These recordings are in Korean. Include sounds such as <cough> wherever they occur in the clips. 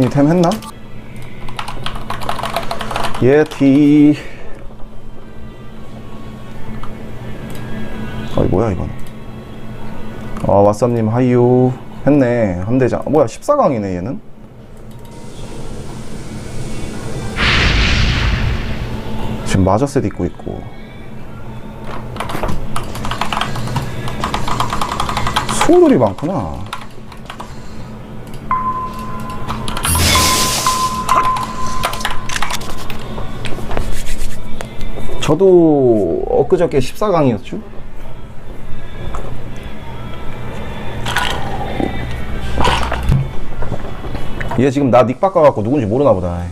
영민이 템 했나? 예티 어이 뭐야 이건 아 왓썸님 하이요 했네. 함대장 아, 뭐야 14강이네 얘는? 지금 마저셋 입고 있고. 소들이 많구나 저도 엊그저께 14강이었죠 얘 지금 나 닉 바꿔갖고 누군지 모르나 보다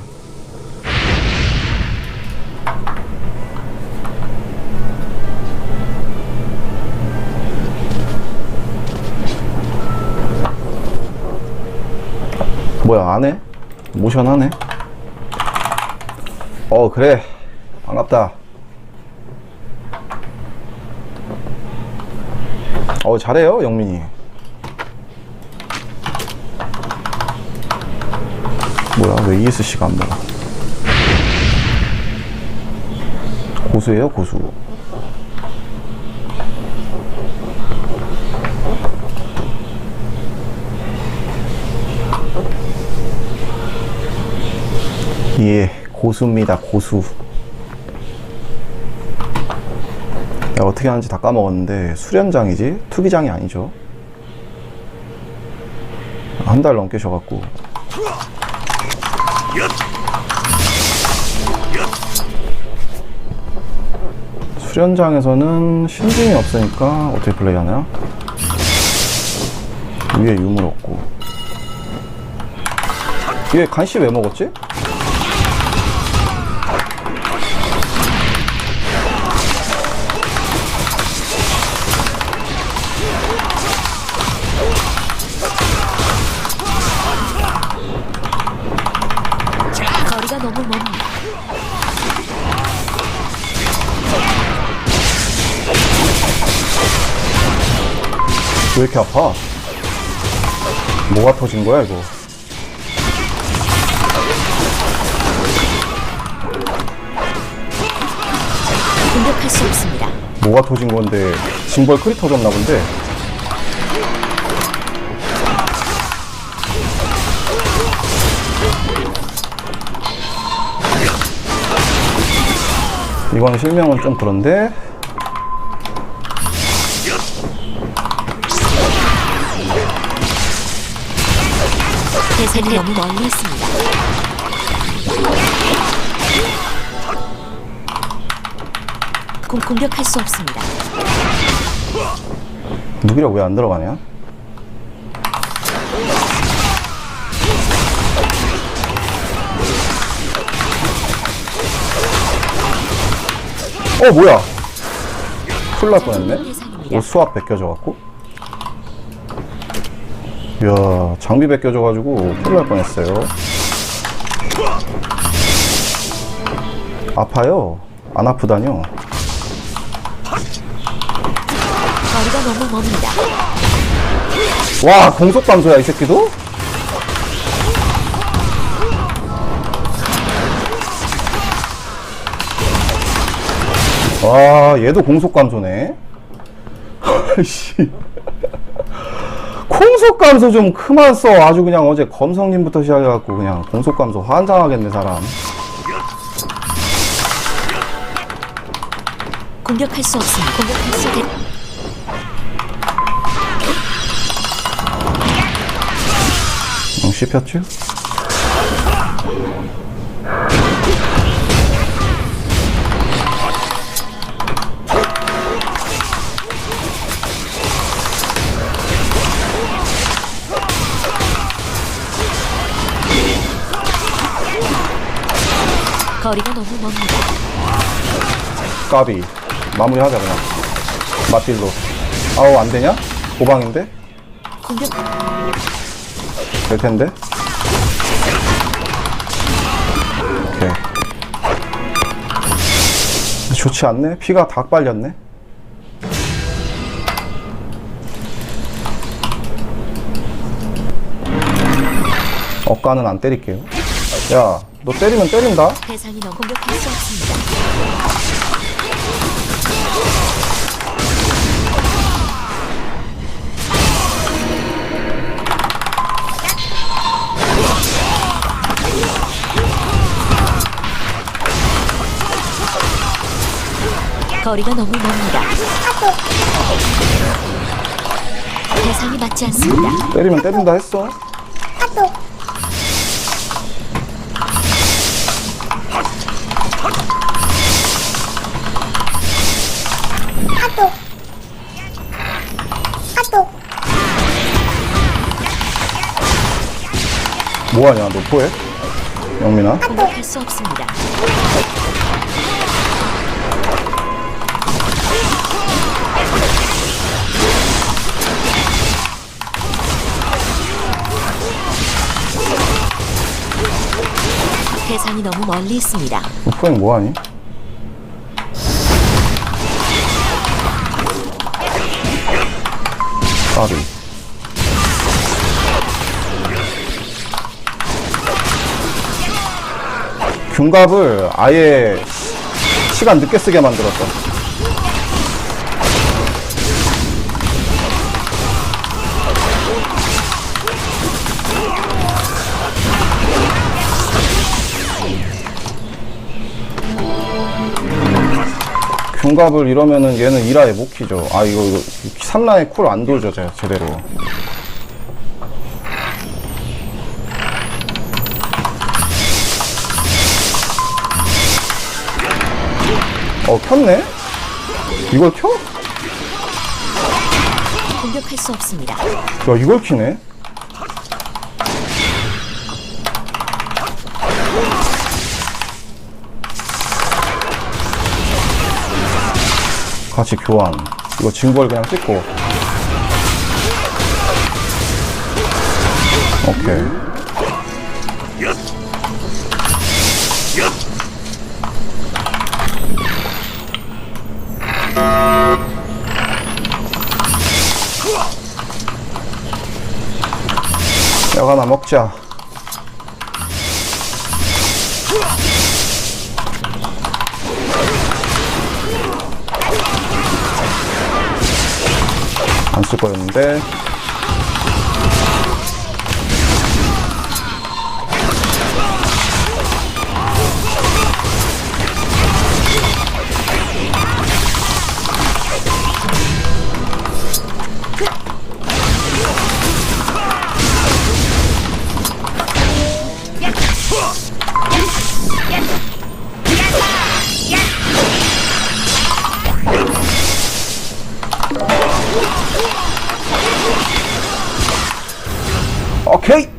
뭐야 안 해? 모션 하네? 어 그래 반갑다 어 잘해요 영민이. 뭐야 왜 ESC가 안 나와 고수예요 고수. 예 고수입니다 고수 야, 어떻게 하는지 다 까먹었는데 수련장이지 투기장이 아니죠 한 달 넘게 쉬어갖고 수련장에서는 신중이 없으니까 어떻게 플레이하나요? 위에 유물 없고 얘 간씨 왜 먹었지? 거리가 너무 멉니다. 왜 이렇게 아파? 뭐가 터진 거야 이거? 공격할 수 없습니다. 뭐가 터진 건데 징벌 크리 터졌나 본데 이건 실명은 좀 그런데 대상이 너무 멀리 있습니다. 공, 공격할 수 없습니다. 누기라 왜안 들어가냐? 어 뭐야? 큰일 날 뻔했네. 옷 수압 벗겨져갖고. 이야 장비 벗겨져가지고 큰일 날 뻔했어요. 아파요. 안 아프다뇨. 거리가 너무 멉니다. 와 공속 감소야 이 새끼도? 와 얘도 공속 감소네. <laughs> 아이씨. 공속 감소 좀 그만 써. 아주 그냥 어제 검성님부터 시작해갖고 그냥 공속 감소 환장하겠네 사람. 공격할 수 없습니다. 공격할 수 없... 응, 씹혔지? 거리가 너무 멉니다. 까비 마무리하자 그냥 맞딜로 아우 안되냐? 고방인데? 공격 될 텐데. 오케이. 좋지 않네. 피가 다 빨렸네. 억가는 안 때릴게요. 야, 너 때리면 때린다? 대상이 너무 공격할 수 없습니다. 거리가 너무 멉니다. 대상이 맞지 않습니다. 때리면 때린다 했어. 뭐하냐, 너 포해? 영민아? 공격할 수 없습니다. 대상이 너무 멀리 있습니다. 너 포행 뭐하니? 까비. 균갑을 아예 시간 늦게 쓰게 만들었다. 균갑을 이러면은 얘는 1화에 못 키죠. 아, 이거, 이거 3라에 쿨 안 돌죠, 제, 제대로. 어, 켰네? 이걸 켜? 공격할 수 없습니다. 야, 이걸 키네? 같이 교환. 이거 징벌 그냥 찍고. 오케이. 약 하나 먹자. 안 쓸 거였는데. 오케이!